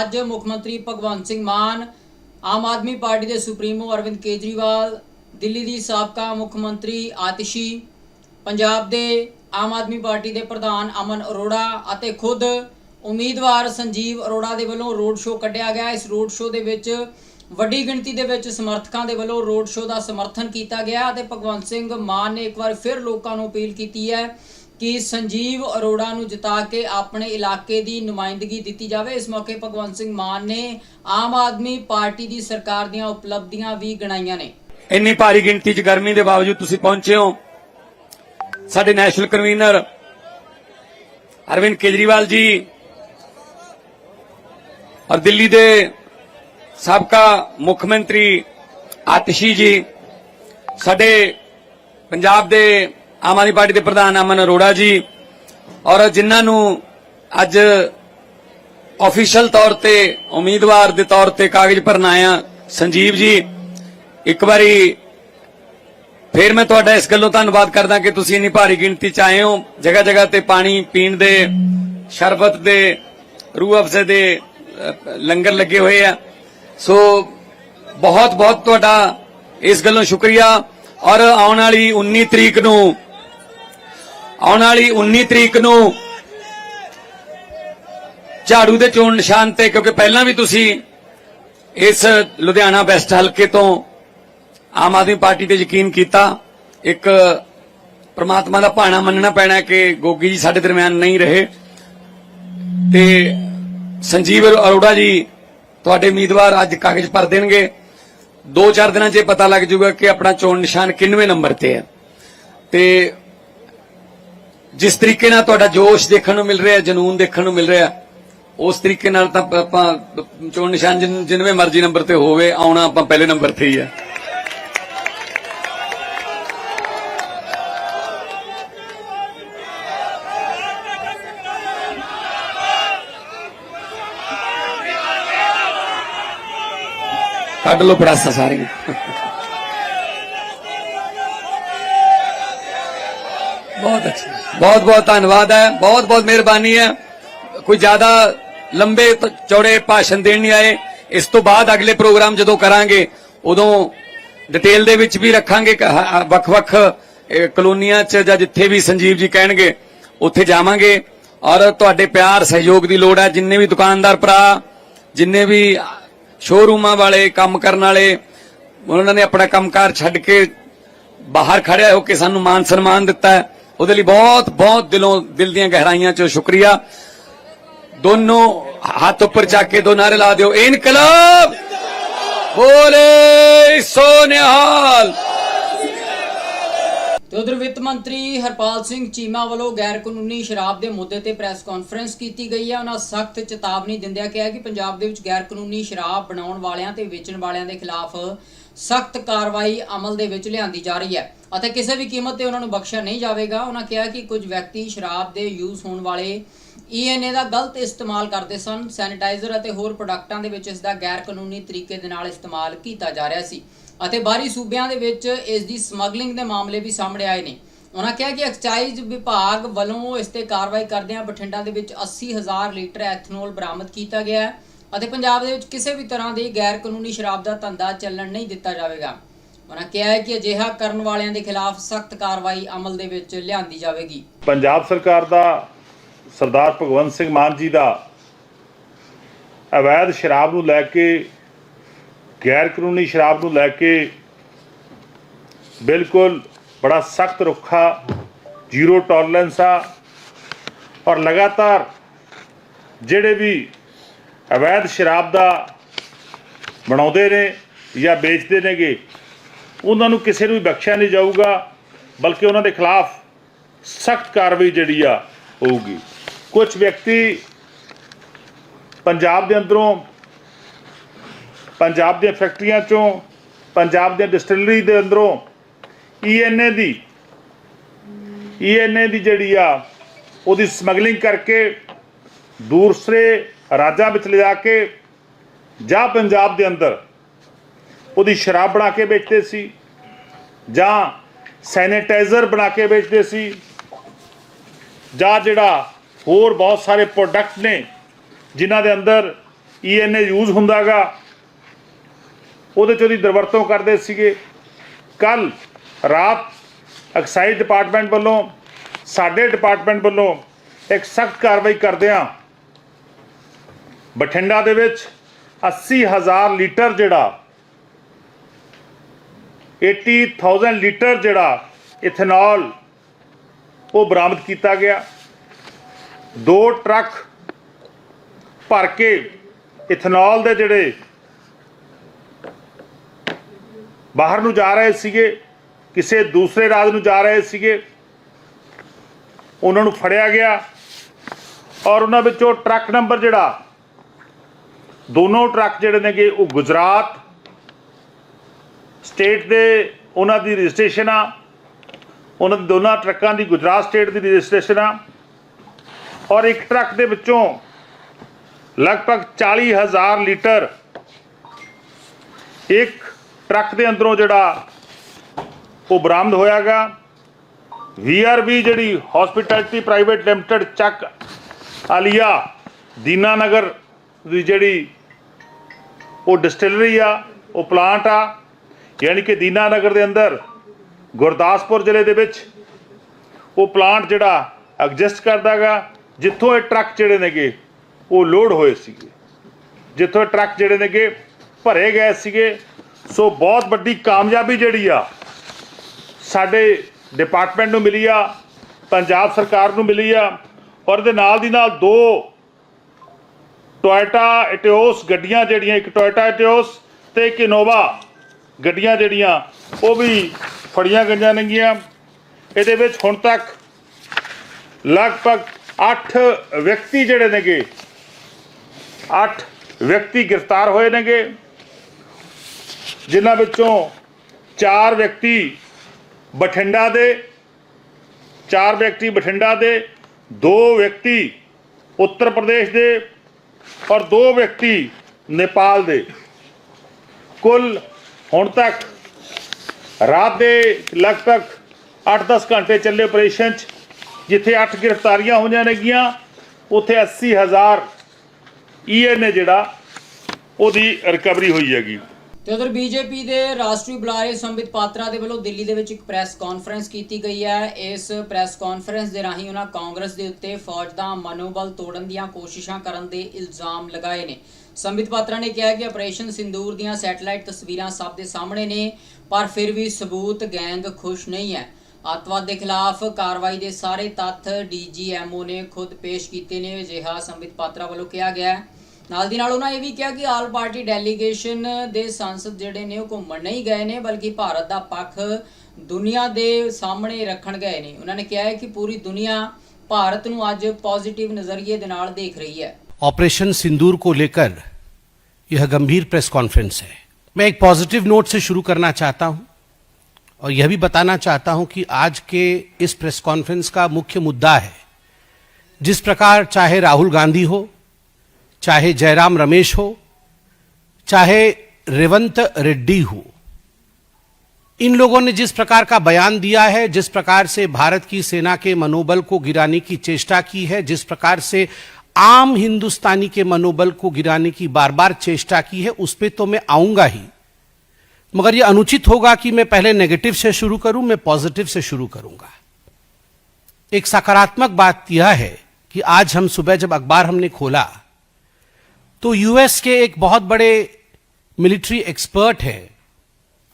ਅੱਜ ਮੁੱਖ ਮੰਤਰੀ ਭਗਵੰਤ ਸਿੰਘ ਮਾਨ, ਆਮ ਆਦਮੀ ਪਾਰਟੀ ਦੇ ਸੁਪਰੀਮੋ ਅਰਵਿੰਦ ਕੇਜਰੀਵਾਲ, ਦਿੱਲੀ ਦੀ ਸਾਬਕਾ ਮੁੱਖ ਮੰਤਰੀ ਆਤਿਸ਼ੀ, ਪੰਜਾਬ ਦੇ ਆਮ ਆਦਮੀ ਪਾਰਟੀ ਦੇ ਪ੍ਰਧਾਨ ਅਮਨ ਅਰੋੜਾ ਅਤੇ ਖੁਦ ਉਮੀਦਵਾਰ ਸੰਜੀਵ ਅਰੋੜਾ ਦੇ ਵੱਲੋਂ ਰੋਡ ਸ਼ੋਅ ਕੱਢਿਆ ਗਿਆ। ਇਸ ਰੋਡ ਸ਼ੋਅ ਦੇ ਵਿੱਚ ਵੱਡੀ ਗਿਣਤੀ ਦੇ ਵਿੱਚ ਸਮਰਥਕਾਂ ਦੇ ਵੱਲੋਂ ਰੋਡ ਸ਼ੋਅ ਦਾ ਸਮਰਥਨ ਕੀਤਾ ਗਿਆ ਅਤੇ ਭਗਵੰਤ ਸਿੰਘ ਮਾਨ ਨੇ ਇੱਕ ਵਾਰ ਫਿਰ ਲੋਕਾਂ ਨੂੰ ਅਪੀਲ ਕੀਤੀ ਹੈ ਕਿ ਸੰਜੀਵ ਅਰੋੜਾ ਨੂੰ ਜਿਤਾ ਕੇ ਆਪਣੇ ਇਲਾਕੇ ਦੀ ਨੁਮਾਇੰਦਗੀ ਦਿੱਤੀ ਜਾਵੇ। ਇਸ ਮੌਕੇ ਭਗਵੰਤ ਸਿੰਘ ਮਾਨ ਨੇ ਆਮ ਆਦਮੀ ਪਾਰਟੀ ਦੀ ਸਰਕਾਰ ਦੀਆਂ ਉਪਲਬਧੀਆਂ ਵੀ ਗਿਣਾਈਆਂ ਨੇ। ਇੰਨੀ ਭਾਰੀ ਗਿਣਤੀ 'ਚ ਗਰਮੀ ਦੇ ਬਾਵਜੂਦ ਤੁਸੀਂ ਪਹੁੰਚੇ ਹੋ। ਸਾਡੇ ਨੈਸ਼ਨਲ ਕਨਵੀਨਰ ਅਰਵਿੰਦ ਕੇਜਰੀਵਾਲ ਜੀ ਔਰ ਦਿੱਲੀ ਦੇ ਸਾਬਕਾ ਮੁੱਖ ਮੰਤਰੀ ਆਤਿਸ਼ੀ ਜੀ, ਸਾਡੇ ਪੰਜਾਬ ਦੇ ਆਮ ਆਦਮੀ ਪਾਰਟੀ ਦੇ ਪ੍ਰਧਾਨ ਅਮਨ ਅਰੋੜਾ ਜੀ ਔਰ ਜਿਨ੍ਹਾਂ ਨੂੰ ਅੱਜ ਆਫੀਸ਼ੀਅਲ ਤੌਰ ਤੇ, ਉਮੀਦਵਾਰ ਦੇ ਤੌਰ ਤੇ ਕਾਗਜ਼ ਭਰਨ ਆਇਆ ਸੰਜੀਵ ਜੀ, ਇੱਕ ਵਾਰੀ ਫਿਰ ਮੈਂ ਤੁਹਾਡਾ ਇਸ ਗੱਲੋਂ ਧੰਨਵਾਦ ਕਰਦਾ ਕਿ ਤੁਸੀਂ ਇੰਨੀ ਭਾਰੀ ਗਿਣਤੀ ਚ ਆਏ ਹੋ। ਜਗ੍ਹਾ ਜਗ੍ਹਾ ਤੇ ਪਾਣੀ ਪੀਣ ਦੇ, ਸ਼ਰਬਤ ਦੇ, ਰੂਹ ਅਫਜ਼ੇ ਦੇ ਲੰਗਰ ਲੱਗੇ ਹੋਏ ਆ। ਸੋ ਬਹੁਤ ਬਹੁਤ ਤੁਹਾਡਾ ਇਸ ਗੱਲੋਂ ਸ਼ੁਕਰੀਆ। ਔਰ ਆਉਣ ਵਾਲੀ 19 ਤਰੀਕ ਨੂੰ ਆਉਣ ਵਾਲੀ 19 ਤਰੀਕ ਨੂੰ ਝਾੜੂ ਦੇ ਚੋਣ ਨਿਸ਼ਾਨ ਤੇ, ਕਿਉਂਕਿ ਪਹਿਲਾਂ ਵੀ ਤੁਸੀਂ ਇਸ ਲੁਧਿਆਣਾ ਵੈਸਟ ਹਲਕੇ ਤੋਂ ਆਮ ਆਦਮੀ ਪਾਰਟੀ ਤੇ ਯਕੀਨ ਕੀਤਾ। ਇੱਕ ਪ੍ਰਮਾਤਮਾ ਦਾ ਭਾਣਾ ਮੰਨਣਾ ਪੈਣਾ ਕਿ ਗੋਗੀ ਜੀ ਸਾਡੇ ਦਰਮਿਆਨ ਨਹੀਂ ਰਹੇ। ਤੇ ਸੰਜੀਵ ਅਰੋੜਾ ਜੀ ਤੁਹਾਡੇ ਉਮੀਦਵਾਰ ਅੱਜ ਕਾਗਜ਼ ਭਰ ਦੇਣਗੇ। 2-4 ਦਿਨਾਂ 'ਚ ਇਹ ਪਤਾ ਲੱਗ ਜਾਊਗਾ ਕਿ ਆਪਣਾ ਚੋਣ ਨਿਸ਼ਾਨ ਕਿੰਨਵੇਂ ਨੰਬਰ ਤੇ ਹੈ। ਤੇ ਜਿਸ ਤਰੀਕੇ ਨਾਲ ਤੁਹਾਡਾ ਜੋਸ਼ ਦੇਖਣ ਨੂੰ ਮਿਲ ਰਿਹਾ, ਜਨੂਨ ਦੇਖਣ ਨੂੰ ਮਿਲ ਰਿਹਾ, ਉਸ ਤਰੀਕੇ ਨਾਲ ਤਾਂ ਆਪਾਂ ਚੋਣ ਨਿਸ਼ਾਨ ਜਿਨ- ਜਿੰਨਵੇਂ ਮਰਜ਼ੀ ਨੰਬਰ ਤੇ ਹੋਵੇ, ਆਉਣਾ ਆਪਾਂ ਪਹਿਲੇ ਨੰਬਰ ਤੇ ਹੀ ਆ ਕੱਢ ਲਓ ਪੜਾਸਾ ਸਾਰੀਆਂ। ਬਹੁਤ ਬਹੁਤ ਧੰਨਵਾਦ ਹੈ। ਬਹੁਤ ਬਹੁਤ ਮਿਹਰਬਾਨੀ ਹੈ। ਕੋਈ ਜ਼ਿਆਦਾ ਲੰਬੇ ਚੌੜੇ ਭਾਸ਼ਣ ਦੇਣ ਨਹੀਂ ਆਏ। ਇਸ ਤੋਂ ਬਾਅਦ ਅਗਲੇ ਪ੍ਰੋਗਰਾਮ ਜਦੋਂ ਕਰਾਂਗੇ, ਉਦੋਂ ਡਿਟੇਲ ਦੇ ਵਿੱਚ ਵੀ ਰੱਖਾਂਗੇ। ਵੱਖ-ਵੱਖ ਕਲੋਨੀਆਂ 'ਚ ਜਾਂ ਜਿੱਥੇ ਵੀ ਸੰਜੀਵ ਜੀ ਕਹਿਣਗੇ, ਉੱਥੇ ਜਾਵਾਂਗੇ। ਔਰ ਤੁਹਾਡੇ ਪਿਆਰ, ਸਹਿਯੋਗ ਦੀ ਲੋੜ ਹੈ। ਜਿੰਨੇ ਵੀ ਦੁਕਾਨਦਾਰ ਭਰਾ, ਜਿੰਨੇ ਵੀ ਸ਼ੋਰੂਮਾਂ ਵਾਲੇ, ਕੰਮ ਕਰਨ ਵਾਲੇ, ਉਹਨਾਂ ਨੇ ਆਪਣਾ ਕੰਮਕਾਰ ਛੱਡ ਕੇ ਬਾਹਰ ਖੜਿਆ ਹੋ ਕੇ ਸਾਨੂੰ ਮਾਨ ਸਨਮਾਨ ਦਿੱਤਾ ਉਹਦੇ ਲਈ ਬਹੁਤ ਬਹੁਤ ਦਿਲੋਂ, ਦਿਲ ਦੀਆਂ ਗਹਿਰਾਈਆਂ ਚੋਂ ਸ਼ੁਕਰੀਆ। ਦੋਨੋਂ ਹੱਥ ਉੱਪਰ ਚੱਕ ਕੇ ਦੋ ਨਾਰੇ ਲਾ ਦਿਓ। ਇਨਕਲਾਬ! ਬੋਲੇ ਸੋਨਿਹਾਲ ਤੇ ਉਧਰ ਵਿੱਤ ਮੰਤਰੀ ਹਰਪਾਲ ਸਿੰਘ ਚੀਮਾ ਵੱਲੋਂ ਗੈਰ ਕਾਨੂੰਨੀ ਸ਼ਰਾਬ ਦੇ ਮੁੱਦੇ ਤੇ ਪ੍ਰੈਸ ਕਾਨਫਰੰਸ ਕੀਤੀ ਗਈ ਹੈ। ਉਹਨਾਂ ਸਖਤ ਚੇਤਾਵਨੀ ਦਿੰਦਿਆਂ ਕਿਹਾ ਕਿ ਪੰਜਾਬ ਦੇ ਵਿੱਚ ਗੈਰ ਕਾਨੂੰਨੀ ਸ਼ਰਾਬ ਬਣਾਉਣ ਵਾਲਿਆਂ ਤੇ ਵੇਚਣ ਵਾਲਿਆਂ ਦੇ ਖਿਲਾਫ ਸਖਤ ਕਾਰਵਾਈ ਅਮਲ ਦੇ ਵਿੱਚ ਲਿਆਂਦੀ ਜਾ ਰਹੀ ਹੈ ਅਤੇ ਕਿਸੇ ਵੀ ਕੀਮਤ ਤੇ ਉਹਨਾਂ ਨੂੰ ਬਖਸ਼ਿਆ ਨਹੀਂ ਜਾਵੇਗਾ। ਉਹਨਾਂ ਕਿਹਾ ਕਿ ਕੁਝ ਵਿਅਕਤੀ ਸ਼ਰਾਬ ਦੇ ਯੂਜ਼ ਹੋਣ ਵਾਲੇ ਈਐਨਏ ਦਾ ਗਲਤ ਇਸਤੇਮਾਲ ਕਰਦੇ ਸਨ। ਸੈਨੀਟਾਈਜ਼ਰ ਅਤੇ ਹੋਰ ਪ੍ਰੋਡਕਟਾਂ ਦੇ ਵਿੱਚ ਇਸ ਦਾ ਗੈਰ ਕਾਨੂੰਨੀ ਤਰੀਕੇ ਦੇ ਨਾਲ ਇਸਤੇਮਾਲ ਕੀਤਾ ਜਾ ਰਿਹਾ ਸੀ ਅਤੇ ਬਾਹਰੀ ਸੂਬਿਆਂ ਦੇ ਵਿੱਚ ਇਸ ਦੀ ਸਮਗਲਿੰਗ ਦੇ ਮਾਮਲੇ ਵੀ ਸਾਹਮਣੇ ਆਏ ਨੇ। ਉਹਨਾਂ ਕਿਹਾ ਕਿ ਐਕਸਾਈਜ਼ ਵਿਭਾਗ ਵੱਲੋਂ ਇਸ ਤੇ ਕਾਰਵਾਈ ਕਰਦਿਆਂ ਬਠਿੰਡਾ ਦੇ ਵਿੱਚ 80000 ਲੀਟਰ ਐਥਨੋਲ ਬਰਾਮਦ ਕੀਤਾ ਗਿਆ ਹੈ। ਅਤੇ ਪੰਜਾਬ ਦੇ ਵਿੱਚ ਕਿਸੇ ਵੀ ਤਰ੍ਹਾਂ ਦੀ ਗੈਰ ਕਾਨੂੰਨੀ ਸ਼ਰਾਬ ਦਾ ਧੰਦਾ ਚੱਲਣ ਨਹੀਂ ਦਿੱਤਾ ਜਾਵੇਗਾ। ਉਹਨਾਂ ਕਿਹਾ ਹੈ ਕਿ ਅਜਿਹਾ ਕਰਨ ਵਾਲਿਆਂ ਦੇ ਖਿਲਾਫ ਸਖਤ ਕਾਰਵਾਈ ਅਮਲ ਦੇ ਵਿੱਚ ਲਿਆਂਦੀ ਜਾਵੇਗੀ। ਪੰਜਾਬ ਸਰਕਾਰ ਦਾ ਸਰਦਾਰ ਭਗਵੰਤ ਸਿੰਘ ਮਾਨ ਜੀ ਦਾ ਅਵੈਧ ਸ਼ਰਾਬ ਨੂੰ ਲੈ ਕੇ, ਗੈਰ ਕਾਨੂੰਨੀ ਸ਼ਰਾਬ ਨੂੰ ਲੈ ਕੇ ਬਿਲਕੁਲ ਬੜਾ ਸਖਤ ਰੁੱਖਾ ਜ਼ੀਰੋ ਟੋਲਰੈਂਸ ਆ ਔਰ ਲਗਾਤਾਰ ਜਿਹੜੇ ਵੀ ਅਵੈਧ ਸ਼ਰਾਬ ਦਾ ਬਣਾਉਂਦੇ ਨੇ ਜਾਂ ਵੇਚਦੇ ਨੇਗੇ, ਉਹਨਾਂ ਨੂੰ ਕਿਸੇ ਨੂੰ ਵੀ ਬਖਸ਼ਿਆ ਨਹੀਂ ਜਾਊਗਾ, ਬਲਕਿ ਉਹਨਾਂ ਦੇ ਖਿਲਾਫ ਸਖਤ ਕਾਰਵਾਈ ਜਿਹੜੀ ਆ ਹੋਊਗੀ। ਕੁਝ ਵਿਅਕਤੀ ਪੰਜਾਬ ਦੇ ਅੰਦਰੋਂ, ਪੰਜਾਬ ਦੀਆਂ ਫੈਕਟਰੀਆਂ ਚੋਂ, ਪੰਜਾਬ ਦੇ ਡਿਸਟਿਲਰੀ ਦੇ ਅੰਦਰੋਂ ਈਐਨਏ ਦੀ ਈਐਨਏ ਦੀ ਜਿਹੜੀ ਆ, ਉਹਦੀ ਸਮਗਲਿੰਗ ਕਰਕੇ ਦੂਸਰੇ ਰਾਜਾਂ ਵਿੱਚ ਲਿਜਾ ਕੇ ਜਾਂ ਪੰਜਾਬ ਦੇ ਅੰਦਰ ਉਹਦੀ ਸ਼ਰਾਬ ਬਣਾ ਕੇ ਵੇਚਦੇ ਸੀ ਜਾਂ ਸੈਨੀਟਾਈਜ਼ਰ ਬਣਾ ਕੇ ਵੇਚਦੇ ਸੀ ਜਾਂ ਜਿਹੜਾ ਹੋਰ ਬਹੁਤ ਸਾਰੇ ਪ੍ਰੋਡਕਟ ਨੇ ਜਿਨ੍ਹਾਂ ਦੇ ਅੰਦਰ ਈਐਨਏ ਯੂਜ਼ ਹੁੰਦਾਗਾ, ਉਹਦੇ ਚ ਉਹਦੀ ਦੁਰਵਰਤੋਂ ਕਰਦੇ ਸੀਗੇ। ਕੱਲ ਰਾਤ ਐਕਸਾਈਜ਼ ਡਿਪਾਰਟਮੈਂਟ ਵੱਲੋਂ, ਸਾਡੇ ਡਿਪਾਰਟਮੈਂਟ ਵੱਲੋਂ ਇੱਕ ਸਖਤ ਕਾਰਵਾਈ ਕਰਦਿਆਂ ਬਠਿੰਡਾ ਦੇ ਵਿੱਚ 80000 ਲੀਟਰ ਜਿਹੜਾ 80000 ਲੀਟਰ ਜਿਹੜਾ ਇਥੇਨੋਲ ਉਹ ਬਰਾਮਦ ਕੀਤਾ ਗਿਆ। ਦੋ ਟਰੱਕ ਭਰ ਕੇ ਇਥੇਨੋਲ ਦੇ ਜਿਹੜੇ ਬਾਹਰ ਨੂੰ ਜਾ ਰਹੇ ਸੀਗੇ, ਕਿਸੇ ਦੂਸਰੇ ਰਾਜ ਨੂੰ ਜਾ ਰਹੇ ਸੀਗੇ, ਉਹਨਾਂ ਨੂੰ ਫੜਿਆ ਗਿਆ ਔਰ ਉਹਨਾਂ ਵਿੱਚੋਂ ਟਰੱਕ ਨੰਬਰ ਜਿਹੜਾ ਦੋਨੋਂ ਟਰੱਕ ਜਿਹੜੇ ਨੇਗੇ ਉਹ ਗੁਜਰਾਤ ਸਟੇਟ ਦੇ ਉਹਨਾਂ ਦੀ ਰਜਿਸਟ੍ਰੇਸ਼ਨ ਆ। ਉਹਨਾਂ ਦੋਨਾਂ ਟਰੱਕਾਂ ਦੀ ਗੁਜਰਾਤ ਸਟੇਟ ਦੀ ਰਜਿਸਟ੍ਰੇਸ਼ਨ ਆ। ਔਰ ਇੱਕ ਟਰੱਕ ਦੇ ਵਿੱਚੋਂ ਲਗਭਗ 40000 ਲੀਟਰ ਇੱਕ ਟਰੱਕ ਦੇ ਅੰਦਰੋਂ ਜਿਹੜਾ ਉਹ ਬਰਾਮਦ ਹੋਇਆਗਾ। ਵੀਆਰਬੀ ਜਿਹੜੀ ਹਸਪਿਟੈਲਿਟੀ ਪ੍ਰਾਈਵੇਟ ਲਿਮਟਿਡ ਚੱਕ ਆਲੀਆ ਦੀਨਾਨਗਰ ਦੀ ਜਿਹੜੀ ਉਹ ਡਿਸਟਿਲਰੀ ਆ, ਉਹ ਪਲਾਂਟ ਆ, ਯਾਨੀ ਕਿ ਦੀਨਾਨਗਰ ਦੇ ਅੰਦਰ, ਗੁਰਦਾਸਪੁਰ ਜ਼ਿਲ੍ਹੇ ਦੇ ਵਿੱਚ ਉਹ ਪਲਾਂਟ ਜਿਹੜਾ ਐਗਜ਼ਿਸਟ ਕਰਦਾਗਾ, ਜਿੱਥੋਂ ਇਹ ਟਰੱਕ ਜਿਹੜੇ ਨੇਗੇ, ਉਹ ਲੋਡ ਹੋਏ ਸੀਗੇ। ਜਿੱਥੋਂ ਇਹ ਟਰੱਕ ਜਿਹੜੇ ਨੇਗੇ, ਭਰੇ ਗਏ ਸੀਗੇ। ਸੋ ਬਹੁਤ ਵੱਡੀ ਕਾਮਯਾਬੀ ਜਿਹੜੀ ਆ, ਸਾਡੇ ਡਿਪਾਰਟਮੈਂਟ ਨੂੰ ਮਿਲੀ ਆ, ਪੰਜਾਬ ਸਰਕਾਰ ਨੂੰ ਮਿਲੀ ਆ, ਔਰ ਇਹਦੇ ਨਾਲ ਦੀ ਨਾਲ ਦੋ ਟੋਇਟਾ ਇਟਿਓਸ ਗੱਡੀਆਂ ਜਿਹੜੀਆਂ, ਇੱਕ ਟੋਇਟਾ ਇਟਿਓਸ ਤੇ ਇੱਕ ਇਨੋਵਾ ਗੱਡੀਆਂ ਜਿਹੜੀਆਂ, ਉਹ ਵੀ ਫੜੀਆਂ ਗਈਆਂ ਨੇਗੀਆਂ। ਇਹਦੇ ਵਿੱਚ ਹੁਣ ਤੱਕ ਲਗਭਗ 8 ਵਿਅਕਤੀ ਜਿਹੜੇ ਨੇਗੇ 8 ਵਿਅਕਤੀ ਗ੍ਰਿਫਤਾਰ ਹੋਏ ਨੇਗੇ, ਜਿਨ੍ਹਾਂ ਵਿੱਚੋਂ 4 ਵਿਅਕਤੀ ਬਠਿੰਡਾ ਦੇ 4 ਵਿਅਕਤੀ ਬਠਿੰਡਾ ਦੇ 2 ਵਿਅਕਤੀ ਉੱਤਰ ਪ੍ਰਦੇਸ਼ ਦੇ ਔਰ ਦੋ ਵਿਅਕਤੀ ਨੇਪਾਲ ਦੇ। ਕੁੱਲ ਹੁਣ ਤੱਕ ਰਾਤ ਦੇ ਲਗਭਗ 8-10 ਘੰਟੇ ਚੱਲੇ ਆਪਰੇਸ਼ਨ 'ਚ, ਜਿੱਥੇ 8 ਗ੍ਰਿਫਤਾਰੀਆਂ ਹੋਈਆਂ ਨੇਗੀਆਂ, ਉੱਥੇ 80000 ਈਐਨਏ ਜਿਹੜਾ, ਉਹਦੀ ਰਿਕਵਰੀ ਹੋਈ ਹੈਗੀ। ਤੇ ਉਧਰ ਬੀਜੇਪੀ ਦੇ ਰਾਸ਼ਟਰੀ ਬੁਲਾਰੇ ਸੰਬਿਤ ਪਾਤਰਾ ਦੇ ਵੱਲੋਂ ਦਿੱਲੀ ਦੇ ਵਿੱਚ ਇੱਕ ਪ੍ਰੈਸ ਕਾਨਫਰੰਸ ਕੀਤੀ ਗਈ ਹੈ। ਇਸ ਪ੍ਰੈਸ ਕਾਨਫਰੰਸ ਦੇ ਰਾਹੀਂ ਉਹਨਾਂ ਕਾਂਗਰਸ ਦੇ ਉੱਤੇ ਫੌਜ ਦਾ ਮਨੋਬਲ ਤੋੜਨ ਦੀਆਂ ਕੋਸ਼ਿਸ਼ਾਂ ਕਰਨ ਦੇ ਇਲਜ਼ਾਮ ਲਗਾਏ ਨੇ। ਸੰਬਿਤ ਪਾਤਰਾ ਨੇ ਕਿਹਾ ਕਿ ਆਪਰੇਸ਼ਨ ਸਿੰਦੂਰ ਦੀਆਂ ਸੈਟੇਲਾਈਟ ਤਸਵੀਰਾਂ ਸਭ ਦੇ ਸਾਹਮਣੇ ਨੇ, ਪਰ ਫਿਰ ਵੀ ਸਬੂਤ ਗੈਂਗ ਖੁਸ਼ ਨਹੀਂ ਹੈ। ਅੱਤਵਾਦ ਦੇ ਖਿਲਾਫ ਕਾਰਵਾਈ ਦੇ ਸਾਰੇ ਤੱਥ ਡੀਜੀਐਮਓ ਨੇ ਖੁਦ ਪੇਸ਼ ਕੀਤੇ ਨੇ, ਅਜਿਹਾ ਸੰਬਿਤ ਪਾਤਰਾ ਵੱਲੋਂ ਕਿਹਾ ਗਿਆ ਹੈ। ਨਾਲ ਦੀ ਨਾਲ ਉਹਨਾਂ ਇਹ ਵੀ ਕਿਹਾ ਕਿ ਆਲ ਪਾਰਟੀ ਡੈਲੀਗੇਸ਼ਨ ਦੇ ਸੰਸਦ ਜਿਹੜੇ ਨੇ ਉਹ ਘੁੰਮਣ ਨਹੀਂ ਗਏ ਨੇ ਬਲਕਿ ਭਾਰਤ ਦਾ ਪੱਖ ਦੁਨੀਆ ਦੇ ਸਾਹਮਣੇ ਰੱਖਣ ਗਏ ਨੇ ਉਹਨਾਂ ਨੇ ਕਿਹਾ ਹੈ ਕਿ ਪੂਰੀ ਦੁਨੀਆ ਭਾਰਤ ਨੂੰ ਅੱਜ ਪੋਜ਼ਿਟਿਵ ਨਜ਼ਰੀਏ ਦੇ ਨਾਲ ਦੇਖ ਰਹੀ ਹੈ ऑपरेशन सिंदूर को लेकर यह गंभीर प्रेस कॉन्फ्रेंस है मैं एक पॉजिटिव नोट से शुरू करना चाहता हूं और यह भी बताना चाहता हूं कि आज के इस प्रेस कॉन्फ्रेंस का मुख्य मुद्दा है जिस प्रकार चाहे राहुल गांधी हो चाहे जयराम रमेश हो, चाहे रेवंत रेड्डी हो, इन लोगों ने जिस प्रकार का बयान दिया है, जिस प्रकार से भारत की सेना के मनोबल को गिराने की चेष्टा की है, जिस प्रकार से आम हिंदुस्तानी के मनोबल को गिराने की बार बार चेष्टा की है, उस पर तो मैं आऊँगा ही। मगर यह अनुचित होगा कि मैं पहले नेगेटिव से शुरू करूँ, मैं पॉजिटिव से शुरू करूँगा। एक सकारात्मक बात यह है कि आज हम सुबह जब अखबार हमने खोला तो यूएस के एक बहुत बड़े मिलिट्री एक्सपर्ट हैं,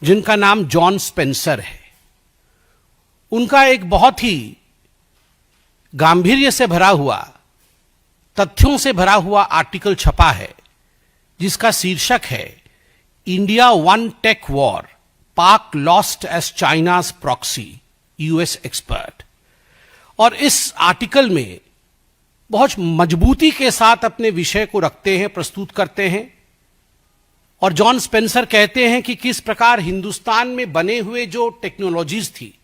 जिनका नाम जॉन स्पेंसर है। उनका एक बहुत ही गांधीर्य से भरा हुआ, तथ्यों से भरा हुआ आर्टिकल छपा है, जिसका शीर्षक है India won tech war Pak lost as China's proxy US expert और इस आर्टिकल में बहुत मजबूती के साथ अपने विषय को रखते हैं, प्रस्तुत करते हैं। और जॉन स्पेंसर कहते हैं कि किस प्रकार हिंदुस्तान में बने हुए जो टेक्नोलॉजीज़ थी,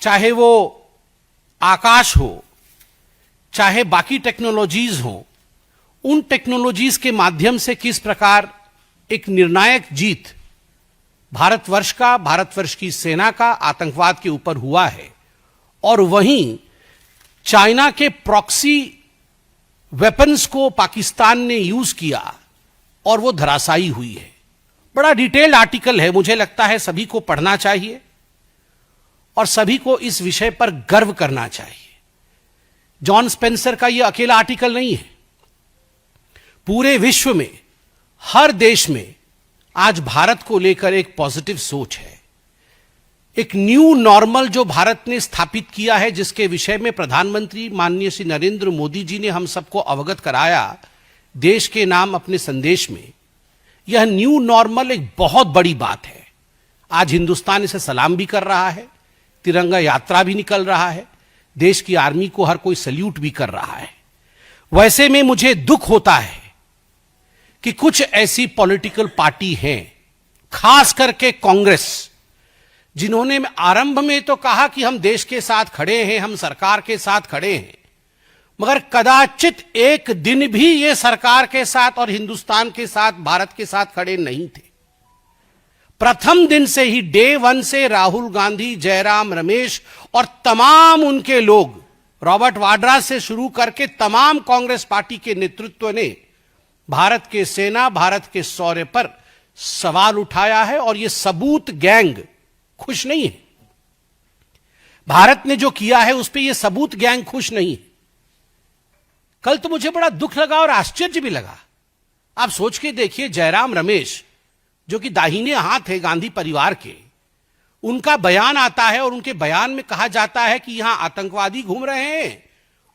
चाहे वो आकाश हो, चाहे बाकी टेक्नोलॉजीज़ हो, उन टेक्नोलॉजीज़ के माध्यम से किस प्रकार एक निर्णायक जीत भारतवर्ष का, भारतवर्ष की सेना का आतंकवाद के ऊपर हुआ है। और वहीं चाइना के प्रॉक्सी वेपन्स को पाकिस्तान ने यूज़ किया और वो धराशायी हुई है। बड़ा डिटेल्ड आर्टिकल है, मुझे लगता है सभी को पढ़ना चाहिए और सभी को इस विषय पर गर्व करना चाहिए। जॉन स्पेंसर का यह अकेला आर्टिकल नहीं है। पूरे विश्व में, हर देश में आज भारत को लेकर एक पॉजिटिव सोच है। एक न्यू नॉर्मल जो भारत ने स्थापित किया है, जिसके विषय में प्रधानमंत्री माननीय श्री नरेंद्र मोदी जी ने हम सबको अवगत कराया देश के नाम अपने संदेश में, यह न्यू नॉर्मल एक बहुत बड़ी बात है। आज हिंदुस्तान इसे सलाम भी कर रहा है, तिरंगा यात्रा भी निकल रहा है, देश की आर्मी को हर कोई सल्यूट भी कर रहा है। वैसे में मुझे दुख होता है कि कुछ ऐसी पॉलिटिकल पार्टी हैं, खास करके कांग्रेस जिन्होंने आरंभ में तो कहा कि हम देश के साथ खड़े हैं, हम सरकार के साथ खड़े हैं। मगर कदाचित एक दिन भी ये सरकार के साथ और हिंदुस्तान के साथ, भारत के साथ खड़े नहीं थे। प्रथम दिन से ही डे वन से राहुल गांधी, जयराम रमेश और तमाम उनके लोग, रॉबर्ट वाड्रा से शुरू करके तमाम कांग्रेस पार्टी के नेतृत्व ने भारत के सेना, भारत के शौर्य पर सवाल उठाया है और ये सबूत गैंग खुश नहीं है। भारत ने जो किया है, उस पर यह सबूत गैंग खुश नहीं है। कल तो मुझे बड़ा दुख लगा और आश्चर्य भी लगा। आप सोच के देखिए, जयराम रमेश, जो कि दाहिने हाथ है गांधी परिवार के, उनका बयान आता है और उनके बयान में कहा जाता है कि यहाँ आतंकवादी घूम रहे हैं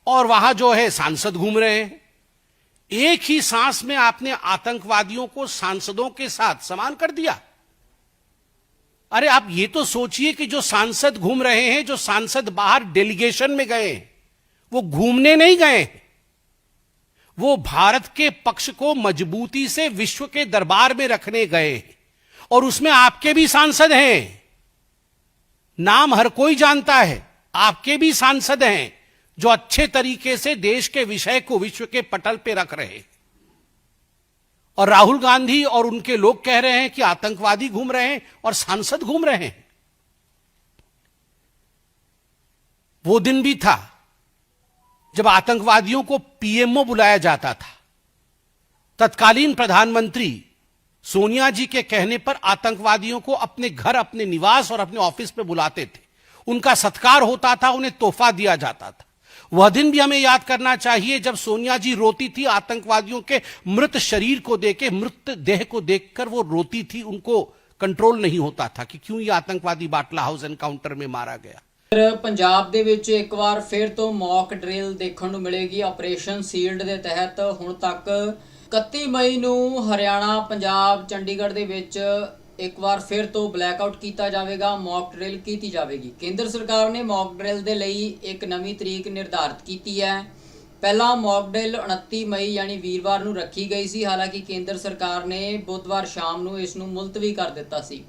और वहाँ जो है सांसद घूम रहे हैं। एक ही सांस में आपने आतंकवादियों को सांसदों के साथ समान कर दिया। अरे आप ये तो सोचिए कि जो सांसद घूम रहे हैं, जो सांसद बाहर डेलीगेशन में गए वो घूमने नहीं गए वो भारत के पक्ष को मजबूती से विश्व के दरबार में रखने गए और उसमें आपके भी सांसद हैं। नाम हर कोई जानता है, आपके भी सांसद हैं जो अच्छे तरीके से देश के विषय को विश्व के पटल पे रख रहे हैं। और राहुल गांधी और उनके लोग कह रहे हैं कि आतंकवादी घूम रहे हैं और सांसद घूम रहे हैं। वो दिन भी था जब आतंकवादियों को पीएमओ बुलाया जाता था। तत्कालीन प्रधानमंत्री सोनिया जी के कहने पर आतंकवादियों को अपने घर, अपने निवास और अपने ऑफ़िस पे बुलाते थे। उनका सत्कार होता था, उन्हें तोहफा दिया जाता था। वह दिन भी हमें याद करना चाहिए जब सोनिया जी रोती थी आतंकवादियों के मृत शरीर को देखे मृत देह को देखकर वो रोती थी उनको कंट्रोल नहीं होता था कि क्यों ये आतंकवादी बाटला हाउस एनकाउंटर में मारा गया ਫਿਰ ਪੰਜਾਬ ਦੇ ਵਿੱਚ ਇੱਕ ਵਾਰ ਫਿਰ ਤੋਂ ਮੌਕ ਡਰਿਲ ਦੇਖਣ ਨੂੰ ਮਿਲੇਗੀ ਆਪਰੇਸ਼ਨ ਸੀਲਡ ਦੇ ਤਹਿਤ ਹੁਣ ਤੱਕ 31 ਮਈ ਨੂੰ ਹਰਿਆਣਾ ਪੰਜਾਬ ਚੰਡੀਗੜ੍ਹ ਦੇ ਵਿੱਚ ਇੱਕ ਵਾਰ ਫਿਰ ਤੋਂ ਬਲੈਕਆਊਟ ਕੀਤਾ ਜਾਵੇਗਾ ਮੌਕ ਡਰਿਲ ਕੀਤੀ ਜਾਵੇਗੀ। ਕੇਂਦਰ ਸਰਕਾਰ ਨੇ ਮੌਕ ਡਰਿਲ ਦੇ ਲਈ ਇੱਕ ਨਵੀਂ ਤਰੀਕ ਨਿਰਧਾਰਤ ਕੀਤੀ ਹੈ। ਪਹਿਲਾਂ ਮੌਕ ਡਰਿਲ 29 ਮਈ ਯਾਨੀ ਵੀਰਵਾਰ ਨੂੰ ਰੱਖੀ ਗਈ ਸੀ। ਹਾਲਾਂਕਿ ਕੇਂਦਰ ਸਰਕਾਰ ਨੇ ਬੁੱਧਵਾਰ ਸ਼ਾਮ ਨੂੰ ਇਸ ਨੂੰ ਮੁਲਤਵੀ ਕਰ ਦਿੱਤਾ ਸੀ।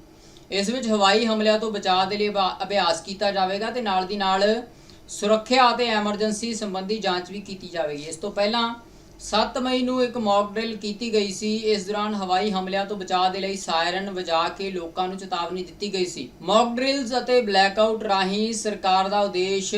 ਇਸ ਵਿੱਚ ਹਵਾਈ ਹਮਲਿਆਂ ਤੋਂ ਬਚਾਅ ਦੇ ਲਈ ਅਭਾ- ਅਭਿਆਸ ਕੀਤਾ ਜਾਵੇਗਾ ਤੇ ਨਾਲ ਦੀ ਨਾਲ ਸੁਰੱਖਿਆ ਅਤੇ ਐਮਰਜੈਂਸੀ ਸੰਬੰਧੀ ਜਾਂਚ ਵੀ ਕੀਤੀ ਜਾਵੇਗੀ। ਇਸ ਤੋਂ ਪਹਿਲਾਂ 7 ਮਈ ਨੂੰ ਇੱਕ ਮੌਕ ਡਰਿਲ ਕੀਤੀ ਗਈ ਸੀ। ਇਸ ਦੌਰਾਨ ਹਵਾਈ ਹਮਲਿਆਂ ਤੋਂ ਬਚਾਅ ਦੇ ਲਈ ਸਾਇਰਨ ਵਜਾ ਕੇ ਲੋਕਾਂ ਨੂੰ ਚੇਤਾਵਨੀ ਦਿੱਤੀ ਗਈ ਸੀ। ਮੌਕ ਡਰਿਲਸ ਅਤੇ ਬਲੈਕਆਊਟ ਰਾਹੀਂ ਸਰਕਾਰ ਦਾ ਉਦੇਸ਼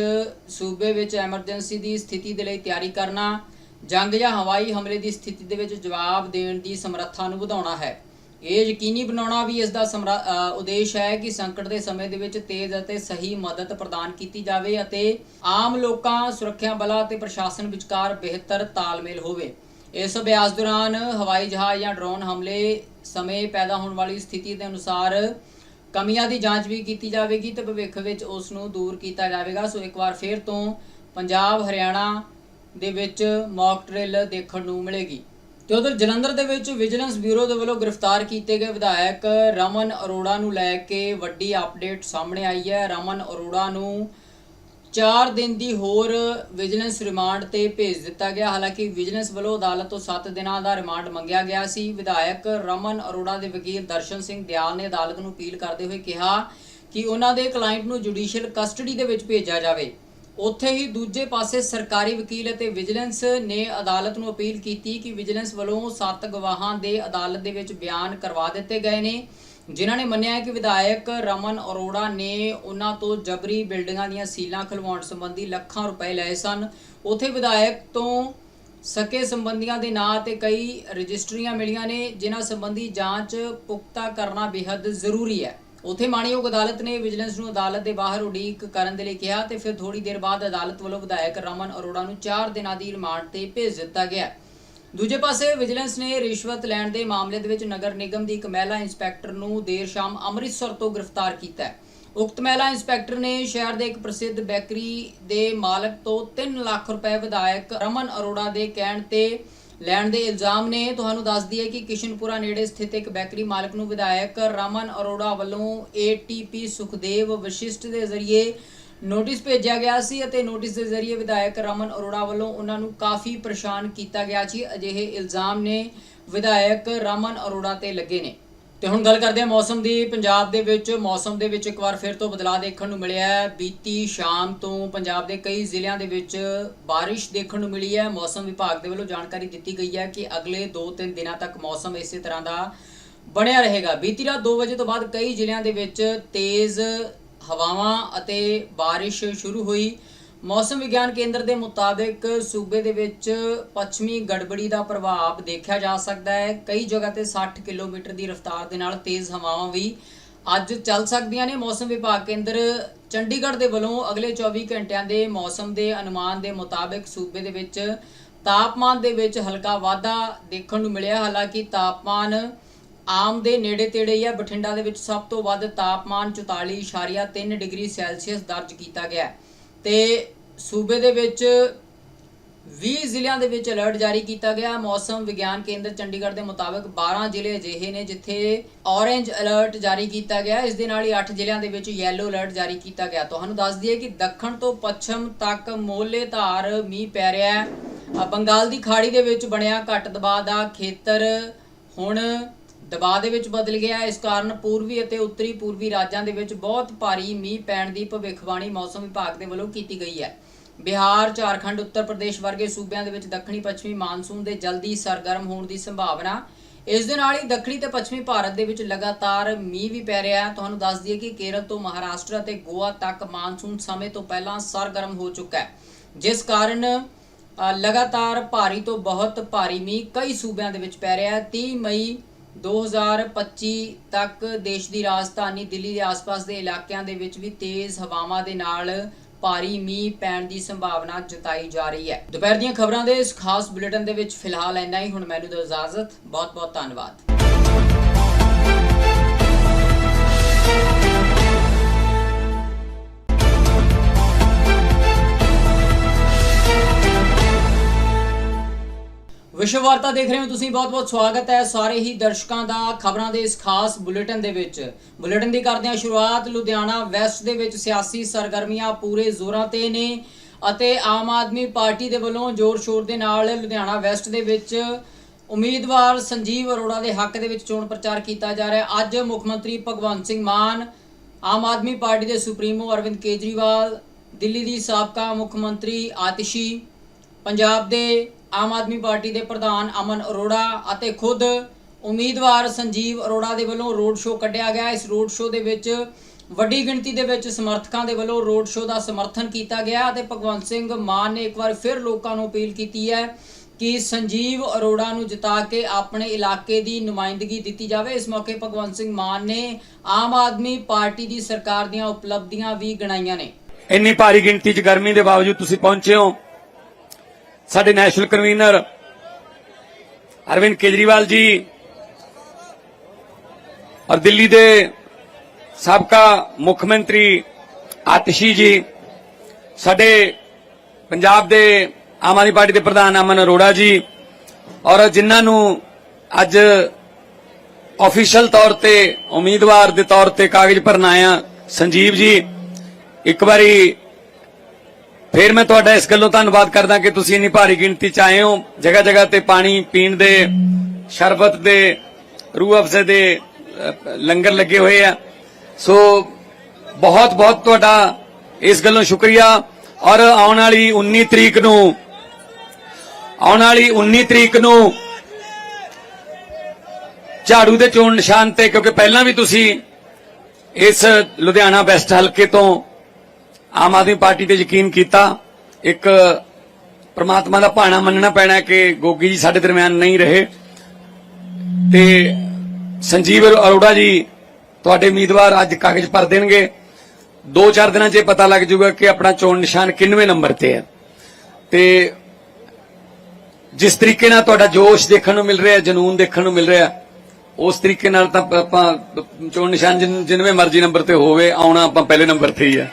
ਸੂਬੇ ਵਿੱਚ ਐਮਰਜੈਂਸੀ ਦੀ ਸਥਿਤੀ ਦੇ ਲਈ ਤਿਆਰੀ ਕਰਨਾ, ਜੰਗ ਜਾਂ ਹਵਾਈ ਹਮਲੇ ਦੀ ਸਥਿਤੀ ਦੇ ਵਿੱਚ ਜਵਾਬ ਦੇਣ ਦੀ ਸਮਰੱਥਾ ਨੂੰ ਵਧਾਉਣਾ ਹੈ। ਇਹ ਯਕੀਨੀ ਬਣਾਉਣਾ ਵੀ ਇਸ ਦਾ ਸਮਰਾ- ਉਦੇਸ਼ ਹੈ ਕਿ ਸੰਕਟ ਦੇ ਸਮੇਂ ਦੇ ਵਿੱਚ ਤੇਜ਼ ਅਤੇ ਸਹੀ ਮਦਦ ਪ੍ਰਦਾਨ ਕੀਤੀ ਜਾਵੇ ਅਤੇ ਆਮ ਲੋਕਾਂ, ਸੁਰੱਖਿਆ ਬਲਾਂ ਅਤੇ ਪ੍ਰਸ਼ਾਸਨ ਵਿਚਕਾਰ ਬਿਹਤਰ ਤਾਲਮੇਲ ਹੋਵੇ। ਇਸ ਅਭਿਆਸ ਦੌਰਾਨ ਹਵਾਈ ਜਹਾਜ਼ ਜਾਂ ਡਰੋਨ ਹਮਲੇ ਸਮੇਂ ਪੈਦਾ ਹੋਣ ਵਾਲੀ ਸਥਿਤੀ ਦੇ ਅਨੁਸਾਰ ਕਮੀਆਂ ਦੀ ਜਾਂਚ ਵੀ ਕੀਤੀ ਜਾਵੇਗੀ ਤੇ ਭਵਿੱਖ ਵਿੱਚ ਉਸ ਨੂੰ ਦੂਰ ਕੀਤਾ ਜਾਵੇਗਾ। ਸੋ ਇੱਕ ਵਾਰ ਫਿਰ ਤੋਂ ਪੰਜਾਬ ਹਰਿਆਣਾ ਦੇ ਵਿੱਚ ਮੌਕ ਡਰਿਲ ਦੇਖਣ ਨੂੰ ਮਿਲੇਗੀ। ਤੇ ਉਧਰ ਜਲੰਧਰ ਦੇ ਵਿੱਚ ਵਿਜੀਲੈਂਸ ਬਿਊਰੋ ਦੇ ਵੱਲੋਂ ਗ੍ਰਿਫਤਾਰ ਕੀਤੇ ਗਏ ਵਿਧਾਇਕ ਰਮਨ ਅਰੋੜਾ ਨੂੰ ਲੈ ਕੇ ਵੱਡੀ ਅਪਡੇਟ ਸਾਹਮਣੇ ਆਈ ਹੈ। ਰਮਨ ਅਰੋੜਾ ਨੂੰ 4 ਦਿਨ ਦੀ ਹੋਰ ਵਿਜੀਲੈਂਸ ਰਿਮਾਂਡ ਤੇ ਭੇਜ ਦਿੱਤਾ ਗਿਆ। ਹਾਲਾਂਕਿ ਵਿਜੀਲੈਂਸ ਵੱਲੋਂ ਅਦਾਲਤ ਤੋਂ 7 ਦਿਨਾਂ ਦਾ ਰਿਮਾਂਡ ਮੰਗਿਆ ਗਿਆ ਸੀ। ਵਿਧਾਇਕ ਰਮਨ ਅਰੋੜਾ ਦੇ ਵਕੀਲ ਦਰਸ਼ਨ ਸਿੰਘ ਦਿਆਲ ਨੇ ਅਦਾਲਤ ਨੂੰ ਅਪੀਲ ਕਰਦੇ ਹੋਏ ਕਿਹਾ ਕਿ ਉਹਨਾਂ ਦੇ ਕਲਾਇੰਟ ਨੂੰ ਜੁਡੀਸ਼ੀਅਲ ਕਸਟਡੀ ਦੇ ਵਿੱਚ ਭੇਜਿਆ ਜਾਵੇ। ਉੱਥੇ ਹੀ ਦੂਜੇ ਪਾਸੇ ਸਰਕਾਰੀ ਵਕੀਲ ਅਤੇ ਵਿਜੀਲੈਂਸ ਨੇ ਅਦਾਲਤ ਨੂੰ ਅਪੀਲ ਕੀਤੀ ਕਿ ਵਿਜੀਲੈਂਸ ਵੱਲੋਂ ਸੱਤ ਗਵਾਹਾਂ ਦੇ ਅਦਾਲਤ ਦੇ ਵਿੱਚ ਬਿਆਨ ਕਰਵਾ ਦਿੱਤੇ ਗਏ ਨੇ, ਜਿਨ੍ਹਾਂ ਨੇ ਮੰਨਿਆ ਕਿ ਵਿਧਾਇਕ ਰਮਨ ਅਰੋੜਾ ਨੇ ਉਹਨਾਂ ਤੋਂ ਜਬਰੀ ਬਿਲਡਿੰਗਾਂ ਦੀਆਂ ਸੀਲਾਂ ਖਲਵਾਉਣ ਸੰਬੰਧੀ ਲੱਖਾਂ ਰੁਪਏ ਲਏ ਸਨ। ਉੱਥੇ ਵਿਧਾਇਕ ਤੋਂ ਸਕੇ ਸੰਬੰਧੀਆਂ ਦੇ ਨਾਂ ਤੇ ਕਈ ਰਜਿਸਟਰੀਆਂ ਮਿਲੀਆਂ ਨੇ, ਜਿਨ੍ਹਾਂ ਸੰਬੰਧੀ ਜਾਂਚ ਪੁਖਤਾ ਕਰਨਾ ਬੇहद ਜ਼ਰੂਰੀ ਹੈ। ਉੱਥੇ ਮਾਣਯੋਗ ਅਦਾਲਤ ਨੇ ਵਿਜੀਲੈਂਸ ਨੂੰ ਅਦਾਲਤ ਦੇ ਬਾਹਰ ਉਡੀਕ ਕਰਨ ਦੇ ਲਈ ਕਿਹਾ ਤੇ ਫਿਰ ਥੋੜੀ ਦੇਰ ਬਾਅਦ ਅਦਾਲਤ ਵੱਲੋਂ ਵਿਧਾਇਕ ਰਮਨ ਅਰੋੜਾ ਨੂੰ 4 ਦਿਨਾਂ ਦੀ ਰਿਮਾਂਡ ਤੇ ਭੇਜ ਦਿੱਤਾ ਗਿਆ। ਦੂਜੇ ਪਾਸੇ ਵਿਜੀਲੈਂਸ ਨੇ ਰਿਸ਼ਵਤ ਲੈਣ ਦੇ ਮਾਮਲੇ ਦੇ ਵਿੱਚ ਨਗਰ ਨਿਗਮ ਦੀ ਇੱਕ ਮਹਿਲਾ ਇੰਸਪੈਕਟਰ ਨੂੰ ਦੇਰ ਸ਼ਾਮ ਅੰਮ੍ਰਿਤਸਰ ਤੋਂ ਗ੍ਰਿਫਤਾਰ ਕੀਤਾ ਹੈ। ਉਕਤ ਮਹਿਲਾ ਇੰਸਪੈਕਟਰ ਨੇ ਸ਼ਹਿਰ ਦੇ ਇੱਕ ਪ੍ਰਸਿੱਧ ਬੇਕਰੀ ਦੇ ਮਾਲਕ ਤੋਂ 3 ਲੱਖ ਰੁਪਏ ਵਿਧਾਇਕ ਰਮਨ ਅਰੋੜਾ ਦੇ ਕਹਿਣ ਤੇ ਲੈਣ ਦੇ ਇਲਜ਼ਾਮ ਨੇ। ਤੁਹਾਨੂੰ ਦੱਸ ਦਈਏ ਕਿ ਕਿਸ਼ਨਪੁਰਾ ਨੇੜੇ ਸਥਿਤ ਇੱਕ ਬੈਕਰੀ ਮਾਲਕ ਨੂੰ ਵਿਧਾਇਕ ਰਮਨ ਅਰੋੜਾ ਵੱਲੋਂ ਏਟੀਪੀ ਸੁਖਦੇਵ ਵਿਸ਼ਿਸ਼ਟ ਦੇ ਜ਼ਰੀਏ ਨੋਟਿਸ ਭੇਜਿਆ ਗਿਆ ਸੀ ਅਤੇ ਨੋਟਿਸ ਦੇ ਜ਼ਰੀਏ ਵਿਧਾਇਕ ਰਮਨ ਅਰੋੜਾ ਵੱਲੋਂ ਉਹਨਾਂ ਨੂੰ ਕਾਫੀ ਪਰੇਸ਼ਾਨ ਕੀਤਾ ਗਿਆ ਸੀ। ਅਜਿਹੇ ਇਲਜ਼ਾਮ ਨੇ ਵਿਧਾਇਕ ਰਮਨ ਅਰੋੜਾ ਤੇ ਲੱਗੇ ਨੇ। ਤੇ ਹੁਣ ਗੱਲ ਕਰਦੇ ਹਾਂ ਮੌਸਮ ਦੀ। ਪੰਜਾਬ ਦੇ ਵਿੱਚ ਮੌਸਮ ਦੇ ਵਿੱਚ ਇੱਕ ਵਾਰ ਫਿਰ ਤੋਂ ਬਦਲਾਅ ਦੇਖਣ ਨੂੰ ਮਿਲਿਆ ਹੈ। ਬੀਤੀ ਸ਼ਾਮ ਤੋਂ ਪੰਜਾਬ ਦੇ ਕਈ ਜ਼ਿਲ੍ਹਿਆਂ ਦੇ ਵਿੱਚ ਬਾਰਿਸ਼ ਦੇਖਣ ਨੂੰ ਮਿਲੀ ਹੈ। ਮੌਸਮ ਵਿਭਾਗ ਦੇ ਵੱਲੋਂ ਜਾਣਕਾਰੀ ਦਿੱਤੀ ਗਈ ਹੈ ਕਿ ਅਗਲੇ 2-3 ਦਿਨਾਂ ਤੱਕ ਮੌਸਮ ਇਸੇ ਤਰ੍ਹਾਂ ਦਾ ਬਣਿਆ ਰਹੇਗਾ। ਬੀਤੀ ਰਾਤ 2 ਵਜੇ ਤੋਂ ਬਾਅਦ ਕਈ ਜ਼ਿਲ੍ਹਿਆਂ ਦੇ ਵਿੱਚ ਤੇਜ਼ ਹਵਾਵਾਂ ਅਤੇ ਬਾਰਿਸ਼ ਸ਼ੁਰੂ ਹੋਈ। ਮੌਸਮ ਵਿਗਿਆਨ ਕੇਂਦਰ ਦੇ ਮੁਤਾਬਿਕ ਸੂਬੇ ਦੇ ਵਿੱਚ ਪੱਛਮੀ ਗੜਬੜੀ ਦਾ ਪ੍ਰਭਾਵ ਦੇਖਿਆ ਜਾ ਸਕਦਾ ਹੈ। ਕਈ ਜਗ੍ਹਾ ਤੇ 60 ਕਿਲੋਮੀਟਰ ਦੀ ਰਫ਼ਤਾਰ ਦੇ ਨਾਲ ਤੇਜ਼ ਹਵਾਵਾਂ ਵੀ ਅੱਜ ਚੱਲ ਸਕਦੀਆਂ ਨੇ। ਮੌਸਮ ਵਿਭਾਗ ਕੇਂਦਰ ਚੰਡੀਗੜ੍ਹ ਦੇ ਵੱਲੋਂ ਅਗਲੇ 24 ਘੰਟਿਆਂ ਦੇ ਮੌਸਮ ਦੇ ਅਨੁਮਾਨ ਦੇ ਮੁਤਾਬਿਕ ਸੂਬੇ ਦੇ ਵਿੱਚ ਤਾਪਮਾਨ ਦੇ ਵਿੱਚ ਹਲਕਾ ਵਾਧਾ ਦੇਖਣ ਨੂੰ ਮਿਲਿਆ। ਹਾਲਾਂਕਿ ਤਾਪਮਾਨ ਆਮ ਦੇ ਨੇੜੇ ਤੇੜੇ ਹੈ ਬਠਿੰਡਾ ਦੇ ਵਿੱਚ ਸਭ ਤੋਂ ਵੱਧ ਤਾਪਮਾਨ 44.3 ਡਿਗਰੀ ਸੈਲਸੀਅਸ ਦਰਜ ਕੀਤਾ ਗਿਆ ਹੈ। ਤੇ ਸੂਬੇ ਦੇ ਵਿੱਚ 20 ਜ਼ਿਲ੍ਹਿਆਂ ਦੇ ਵਿੱਚ ਅਲਰਟ ਜਾਰੀ ਕੀਤਾ ਗਿਆ। ਮੌਸਮ ਵਿਗਿਆਨ ਕੇਂਦਰ ਚੰਡੀਗੜ੍ਹ ਦੇ ਮੁਤਾਬਕ 12 ਜ਼ਿਲ੍ਹੇ ਅਜਿਹੇ ਨੇ ਜਿੱਥੇ ਔਰੇਂਜ ਅਲਰਟ ਜਾਰੀ ਕੀਤਾ ਗਿਆ। ਇਸ ਦੇ ਨਾਲ ਹੀ 8 ਜ਼ਿਲ੍ਹਿਆਂ ਦੇ ਵਿੱਚ ਯੈਲੋ ਅਲਰਟ ਜਾਰੀ ਕੀਤਾ ਗਿਆ। ਤੁਹਾਨੂੰ ਦੱਸ ਦਈਏ ਕਿ ਦੱਖਣ ਤੋਂ ਪੱਛਮ ਤੱਕ ਮੋਲੇ ਧਾਰ ਮੀਂਹ ਪੈ ਰਿਹਾ ਹੈ। ਬੰਗਾਲ ਦੀ ਖਾੜੀ ਦੇ ਵਿੱਚ ਬਣਿਆ ਘੱਟ ਦਬਾਅ ਦਾ ਖੇਤਰ ਹੁਣ ਦਬਾਅ ਦੇ ਵਿੱਚ ਬਦਲ ਗਿਆ। ਇਸ ਕਾਰਨ ਪੂਰਬੀ ਅਤੇ ਉੱਤਰੀ ਪੂਰਬੀ ਰਾਜਾਂ ਦੇ ਵਿੱਚ ਬਹੁਤ ਭਾਰੀ ਮੀਂਹ ਪੈਣ ਦੀ ਭਵਿੱਖਬਾਣੀ ਮੌਸਮ ਵਿਭਾਗ ਦੇ ਵੱਲੋਂ ਕੀਤੀ ਗਈ ਹੈ। ਬਿਹਾਰ, ਝਾਰਖੰਡ, ਉੱਤਰ ਪ੍ਰਦੇਸ਼ ਵਰਗੇ ਸੂਬਿਆਂ ਦੇ ਵਿੱਚ ਦੱਖਣੀ ਪੱਛਮੀ ਮਾਨਸੂਨ ਦੇ ਜਲਦੀ ਸਰਗਰਮ ਹੋਣ ਦੀ ਸੰਭਾਵਨਾ। ਇਸ ਦੇ ਨਾਲ ਹੀ ਦੱਖਣੀ ਤੇ ਪੱਛਮੀ ਭਾਰਤ ਦੇ ਵਿੱਚ ਲਗਾਤਾਰ ਮੀਂਹ ਵੀ ਪੈ ਰਿਹਾ ਹੈ। ਤੁਹਾਨੂੰ ਦੱਸ ਦਈਏ ਕਿ ਕੇਰਲ ਤੋਂ ਮਹਾਰਾਸ਼ਟਰ ਅਤੇ ਗੋਆ ਤੱਕ ਮਾਨਸੂਨ ਸਮੇਂ ਤੋਂ ਪਹਿਲਾਂ ਸਰਗਰਮ ਹੋ ਚੁੱਕਾ ਹੈ। ਜਿਸ ਕਾਰਨ ਲਗਾਤਾਰ ਭਾਰੀ ਤੋਂ ਬਹੁਤ ਭਾਰੀ ਮੀਂਹ ਕਈ ਸੂਬਿਆਂ ਦੇ ਵਿੱਚ ਪੈ ਰਿਹਾ ਹੈ। 30 ਮਈ 2025 ਤੱਕ ਦੇਸ਼ ਦੀ ਰਾਜਧਾਨੀ ਦਿੱਲੀ ਦੇ ਆਸ-ਪਾਸ ਦੇ ਇਲਾਕਿਆਂ ਦੇ ਵਿੱਚ ਵੀ ਤੇਜ਼ ਹਵਾਵਾਂ ਦੇ ਨਾਲ ਭਾਰੀ ਮੀਂਹ ਪੈਣ ਦੀ ਸੰਭਾਵਨਾ ਜਤਾਈ ਜਾ ਰਹੀ ਹੈ। ਦੁਪਹਿਰ ਦੀਆਂ ਖਬਰਾਂ ਦੇ ਇਸ ਖਾਸ ਬੁਲੇਟਿਨ ਦੇ ਵਿੱਚ ਫਿਲਹਾਲ ਇੰਨਾ ਹੀ। ਹੁਣ ਮੈਨੂੰ ਦਿਓ ਇਜਾਜ਼ਤ। ਬਹੁਤ-ਬਹੁਤ ਧੰਨਵਾਦ। ਵਿਸ਼ਵ ਵਾਰਤਾ ਦੇਖ ਰਹੇ ਹੋ ਤੁਸੀਂ, ਬਹੁਤ-ਬਹੁਤ ਸਵਾਗਤ ਹੈ ਸਾਰੇ ਹੀ ਦਰਸ਼ਕਾਂ ਦਾ ਖਬਰਾਂ ਦੇ ਇਸ ਖਾਸ ਬੁਲੇਟਿਨ ਦੇ ਵਿੱਚ। ਬੁਲੇਟਿਨ ਦੀ ਕਰਦੇ ਹਾਂ ਸ਼ੁਰੂਆਤ, ਲੁਧਿਆਣਾ ਵੈਸਟ ਦੇ ਵਿੱਚ ਸਿਆਸੀ ਸਰਗਰਮੀਆਂ ਪੂਰੇ ਜ਼ੋਰਾਂ ਤੇ ਨੇ ਅਤੇ ਆਮ ਆਦਮੀ ਪਾਰਟੀ ਦੇ ਵੱਲੋਂ ਜ਼ੋਰ-ਸ਼ੋਰ ਦੇ ਨਾਲ ਲੁਧਿਆਣਾ ਵੈਸਟ ਦੇ ਵਿੱਚ ਉਮੀਦਵਾਰ ਸੰਜੀਵ ਅਰੋੜਾ ਦੇ ਹੱਕ ਦੇ ਵਿੱਚ ਚੋਣ ਪ੍ਰਚਾਰ ਕੀਤਾ ਜਾ ਰਿਹਾ। ਹੈ ਅੱਜ ਮੁੱਖ ਮੰਤਰੀ ਭਗਵੰਤ ਸਿੰਘ ਮਾਨ, ਆਮ ਆਦਮੀ ਪਾਰਟੀ ਦੇ ਸੁਪਰੀਮੋ ਅਰਵਿੰਦ ਕੇਜਰੀਵਾਲ, ਦਿੱਲੀ ਦੀ ਸਾਬਕਾ ਮੁੱਖ ਮੰਤਰੀ ਆਤਿਸ਼ੀ, ਪੰਜਾਬ ਦੇ ਆਮ ਆਦਮੀ ਪਾਰਟੀ ਦੇ ਪ੍ਰਧਾਨ ਅਮਨ ਅਰੋੜਾ ਅਤੇ ਖੁਦ ਉਮੀਦਵਾਰ ਸੰਜੀਵ ਅਰੋੜਾ ਦੇ ਵੱਲੋਂ ਰੋਡ ਸ਼ੋਅ ਕੱਢਿਆ ਗਿਆ। ਇਸ ਰੋਡ ਸ਼ੋਅ ਦੇ ਵਿੱਚ ਵੱਡੀ ਗਿਣਤੀ ਦੇ ਵਿੱਚ ਸਮਰਥਕਾਂ ਦੇ ਵੱਲੋਂ ਰੋਡ ਸ਼ੋਅ ਦਾ ਸਮਰਥਨ ਕੀਤਾ ਗਿਆ ਅਤੇ ਭਗਵੰਤ ਸਿੰਘ ਮਾਨ ਨੇ ਇੱਕ ਵਾਰ ਫਿਰ ਲੋਕਾਂ ਨੂੰ ਅਪੀਲ ਕੀਤੀ ਹੈ ਕਿ ਸੰਜੀਵ ਅਰੋੜਾ ਨੂੰ ਜਿਤਾ ਕੇ ਆਪਣੇ ਇਲਾਕੇ ਦੀ ਨੁਮਾਇੰਦਗੀ ਦਿੱਤੀ ਜਾਵੇ। ਇਸ ਮੌਕੇ ਭਗਵੰਤ ਸਿੰਘ ਮਾਨ ਨੇ ਆਮ ਆਦਮੀ ਪਾਰਟੀ ਦੀ ਸਰਕਾਰ ਦੀਆਂ ਉਪਲਬਧੀਆਂ ਵੀ ਗਿਣਾਈਆਂ ਨੇ। ਇੰਨੀ ਭਾਰੀ ਗਿਣਤੀ 'ਚ ਗਰਮੀ ਦੇ ਬਾਵਜੂਦ ਤੁਸੀਂ ਪਹੁੰਚੇ ਹੋ। ਸਾਡੇ ਨੈਸ਼ਨਲ ਕਨਵੀਨਰ ਅਰਵਿੰਦ ਕੇਜਰੀਵਾਲ ਜੀ ਔਰ ਦਿੱਲੀ ਦੇ ਸਾਬਕਾ ਮੁੱਖ ਮੰਤਰੀ ਆਤਿਸ਼ੀ ਜੀ, ਸਾਡੇ ਪੰਜਾਬ ਦੇ ਆਮ ਆਦਮੀ ਪਾਰਟੀ ਦੇ ਪ੍ਰਧਾਨ ਅਮਨ ਅਰੋੜਾ ਜੀ ਔਰ ਜਿਨ੍ਹਾਂ ਨੂੰ ਅੱਜ ਆਫੀਸ਼ੀਅਲ ਤੌਰ ਤੇ, ਉਮੀਦਵਾਰ ਦੇ ਤੌਰ ਤੇ ਕਾਗਜ਼ ਭਰਨ ਆਇਆ ਸੰਜੀਵ ਜੀ, ਇੱਕ ਵਾਰੀ ਫਿਰ ਮੈਂ ਤੁਹਾਡਾ ਇਸ ਗੱਲੋਂ ਧੰਨਵਾਦ ਕਰਦਾ ਕਿ ਤੁਸੀਂ ਇੰਨੀ ਭਾਰੀ ਗਿਣਤੀ ਚ ਆਏ ਹੋ। ਜਗ੍ਹਾ ਜਗ੍ਹਾ ਤੇ ਪਾਣੀ ਪੀਣ ਦੇ, ਸ਼ਰਬਤ ਦੇ, ਰੂਹ ਅਫਜ਼ੇ ਦੇ ਲੰਗਰ ਲੱਗੇ ਹੋਏ ਆ। ਸੋ ਬਹੁਤ ਬਹੁਤ ਤੁਹਾਡਾ ਇਸ ਗੱਲੋਂ ਸ਼ੁਕਰੀਆ। ਔਰ ਆਉਣ ਵਾਲੀ 19 ਤਰੀਕ ਨੂੰ, ਆਉਣ ਵਾਲੀ 19 ਤਰੀਕ ਨੂੰ ਝਾੜੂ ਦੇ ਚੋਣ ਨਿਸ਼ਾਨ ਤੇ, ਕਿਉਂਕਿ ਪਹਿਲਾਂ ਵੀ ਤੁਸੀਂ ਇਸ ਲੁਧਿਆਣਾ ਵੈਸਟ ਹਲਕੇ ਤੋਂ ਆਮ ਆਦਮੀ ਪਾਰਟੀ ਤੇ ਯਕੀਨ ਕੀਤਾ। ਇੱਕ ਪ੍ਰਮਾਤਮਾ ਦਾ ਭਾਣਾ ਮੰਨਣਾ ਪੈਣਾ ਕਿ ਗੋਗੀ ਜੀ ਸਾਡੇ ਦਰਮਿਆਨ ਨਹੀਂ ਰਹੇ। ਤੇ ਸੰਜੀਵ ਅਰੋੜਾ ਜੀ ਤੁਹਾਡੇ ਉਮੀਦਵਾਰ ਅੱਜ ਕਾਗਜ਼ ਭਰ ਦੇਣਗੇ। 2-4 ਦਿਨਾਂ 'ਚ ਇਹ ਪਤਾ ਲੱਗ ਜਾਊਗਾ ਕਿ ਆਪਣਾ ਚੋਣ ਨਿਸ਼ਾਨ ਕਿੰਨਵੇਂ ਨੰਬਰ ਤੇ ਹੈ। ਤੇ ਜਿਸ ਤਰੀਕੇ ਨਾਲ ਤੁਹਾਡਾ ਜੋਸ਼ ਦੇਖਣ ਨੂੰ ਮਿਲ ਰਿਹਾ, ਜਨੂਨ ਦੇਖਣ ਨੂੰ ਮਿਲ ਰਿਹਾ, ਉਸ ਤਰੀਕੇ ਨਾਲ ਤਾਂ ਆਪਾਂ ਚੋਣ ਨਿਸ਼ਾਨ ਜਿਨ- ਜਿੰਨਵੇਂ ਮਰਜ਼ੀ ਨੰਬਰ ਤੇ ਹੋਵੇ, ਆਉਣਾ ਆਪਾਂ ਪਹਿਲੇ ਨੰਬਰ ਤੇ ਹੀ ਆ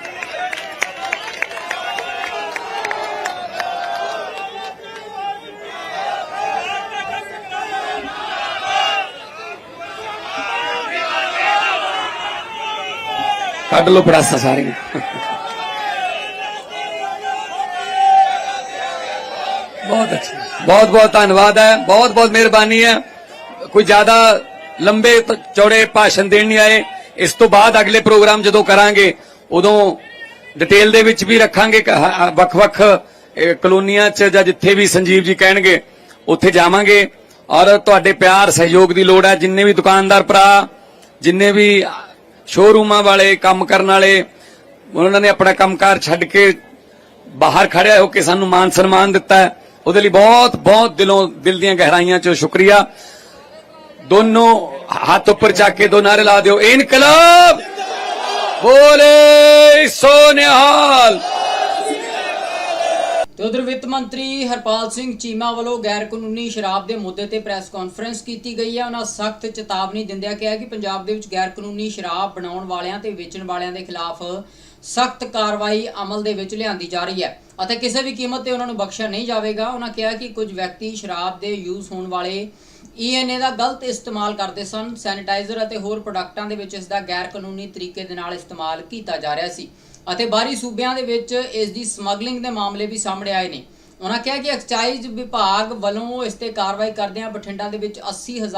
ਕੱਢ ਲਓ ਪੜਾਸਾ ਸਾਰੀਆਂ। ਬਹੁਤ ਅੱਛਾ। ਬਹੁਤ ਬਹੁਤ ਧੰਨਵਾਦ ਹੈ ਬਹੁਤ ਬਹੁਤ ਮਿਹਰਬਾਨੀ ਹੈ। ਕੋਈ ਜ਼ਿਆਦਾ ਲੰਬੇ ਚੌੜੇ ਭਾਸ਼ਣ ਦੇਣ ਨਹੀਂ ਆਏ। ਇਸ ਤੋਂ ਬਾਅਦ ਅਗਲੇ ਪ੍ਰੋਗਰਾਮ ਜਦੋਂ ਕਰਾਂਗੇ ਉਦੋਂ ਡਿਟੇਲ ਦੇ ਵਿੱਚ ਵੀ ਰੱਖਾਂਗੇ। ਵੱਖ-ਵੱਖ ਕਲੋਨੀਆਂ 'ਚ ਜਾਂ ਜਿੱਥੇ ਵੀ ਸੰਜੀਵ ਜੀ ਕਹਿਣਗੇ ਉੱਥੇ ਜਾਵਾਂਗੇ। ਔਰ ਤੁਹਾਡੇ ਪਿਆਰ ਸਹਿਯੋਗ ਦੀ ਲੋੜ ਹੈ। ਜਿੰਨੇ ਵੀ ਦੁਕਾਨਦਾਰ ਭਰਾ ਜਿੰਨੇ ਵੀ ਸ਼ੋਰੂਮਾਂ ਵਾਲੇ, ਕੰਮ ਕਰਨ ਵਾਲੇ, ਉਹਨਾਂ ਨੇ ਆਪਣਾ ਕੰਮਕਾਰ ਛੱਡ ਕੇ ਬਾਹਰ ਖੜਿਆ ਹੋ ਕੇ ਸਾਨੂੰ ਮਾਨ ਸਨਮਾਨ ਦਿੱਤਾ ਹੈ। ਉਹਦੇ ਲਈ ਬਹੁਤ ਬਹੁਤ ਦਿਲੋਂ, ਦਿਲ ਦੀਆਂ ਗਹਿਰਾਈਆਂ ਚੋਂ ਸ਼ੁਕਰੀਆ। ਦੋਨੋਂ ਹੱਥ ਉੱਪਰ ਚੱਕ ਕੇ ਦੋ ਨਾਰੇ ਲਾ ਦਿਓ। ਇਨਕਲਾਬ! ਬੋਲੇ ਸੋ ਨਿਹਾਲ! ਤੇ ਉਧਰ ਵਿੱਤ ਮੰਤਰੀ ਹਰਪਾਲ ਸਿੰਘ ਚੀਮਾ ਵੱਲੋਂ ਗੈਰ ਕਾਨੂੰਨੀ ਸ਼ਰਾਬ ਦੇ ਮੁੱਦੇ ਤੇ ਪ੍ਰੈਸ ਕਾਨਫਰੰਸ ਕੀਤੀ ਗਈ ਹੈ। ਉਹਨਾਂ ਸਖਤ ਚੇਤਾਵਨੀ ਦਿੰਦਿਆਂ ਕਿਹਾ ਕਿ ਪੰਜਾਬ ਦੇ ਵਿੱਚ ਗੈਰ ਕਾਨੂੰਨੀ ਸ਼ਰਾਬ ਬਣਾਉਣ ਵਾਲਿਆਂ ਤੇ ਵੇਚਣ ਵਾਲਿਆਂ ਦੇ ਖਿਲਾਫ ਸਖਤ ਕਾਰਵਾਈ ਅਮਲ ਦੇ ਵਿੱਚ ਲਿਆਂਦੀ ਜਾ ਰਹੀ ਹੈ ਅਤੇ ਕਿਸੇ ਵੀ ਕੀਮਤ ਤੇ ਉਹਨਾਂ ਨੂੰ ਬਖਸ਼ਿਆ ਨਹੀਂ ਜਾਵੇਗਾ। ਉਹਨਾਂ ਕਿਹਾ ਕਿ ਕੁਝ ਵਿਅਕਤੀ ਸ਼ਰਾਬ ਦੇ ਯੂਜ਼ ਹੋਣ ਵਾਲੇ ਈਐਨਏ ਦਾ ਗਲਤ ਇਸਤੇਮਾਲ ਕਰਦੇ ਸਨ। ਸੈਨੀਟਾਈਜ਼ਰ ਅਤੇ ਹੋਰ ਪ੍ਰੋਡਕਟਾਂ ਦੇ ਵਿੱਚ ਇਸ ਦਾ ਗੈਰ ਕਾਨੂੰਨੀ ਤਰੀਕੇ ਦੇ ਨਾਲ ਇਸਤੇਮਾਲ ਕੀਤਾ ਜਾ ਰਿਹਾ ਸੀ। ਅਤੇ ਬਾਹਰੀ ਸੂਬਿਆਂ ਦੇ ਵਿੱਚ ਇਸ ਦੀ ਸਮਗਲਿੰਗ ਦੇ ਮਾਮਲੇ ਵੀ ਸਾਹਮਣੇ ਆਏ ਨੇ। ਉਹਨਾਂ ਕਿਹਾ ਕਿ ਐਕਸਾਈਜ਼ ਵਿਭਾਗ ਵੱਲੋਂ ਇਸ ਤੇ ਕਾਰਵਾਈ ਕਰਦਿਆਂ ਬਠਿੰਡਾ ਦੇ ਵਿੱਚ 80000